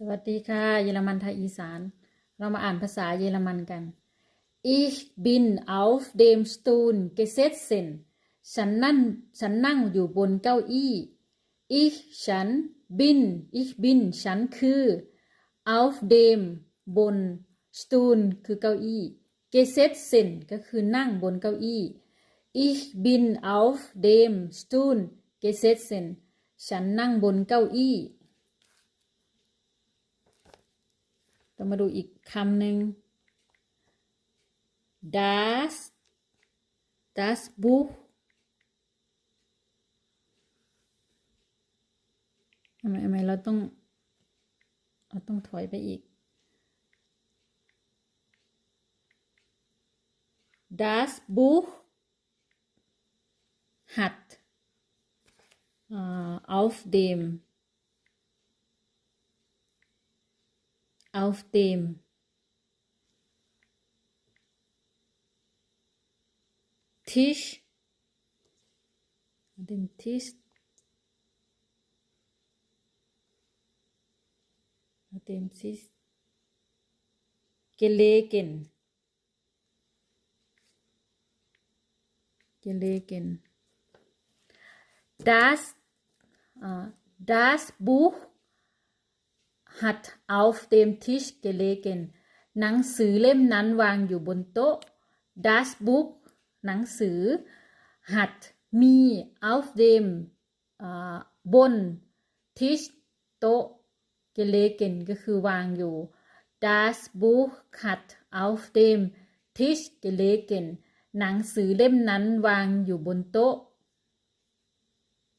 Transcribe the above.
สวัสดีค่ะ เยอรมันไทยอีสาน เรามาอ่านภาษาเยอรมันกัน Ich bin auf dem Stuhl gesessen ฉันนั่นฉันนั่งอยู่บนเก้าอี้ Ich ฉัน bin ich bin ฉันคือ auf dem บน Stuhl คือเก้าอี้ gesetzen ก็คือนั่งบนเก้าอี้ Ich bin auf dem Stuhl gesetzen ฉันนั่งบนเก้าอี้ ต้องมาดูอีกคำหนึ่ง das das Buch ทำไมทำไมเราต้อง เราต้องถอยไปอีก das Buch hat äh, auf dem auf dem Tisch, dem Tisch, dem Tisch gelegen, gelegen. Das, äh, das Buch hat auf dem Tisch gelegen หนังสือเล่มนั้นวางอยู่บนโต๊ะ das Buch หนังสือ hat มี auf dem อ่าบน Tisch โต๊ะ gelegen ก็คือวางอยู่ das Buch hat auf dem Tisch gelegen หนังสือเล่มนั้นวางอยู่บนโต๊ะ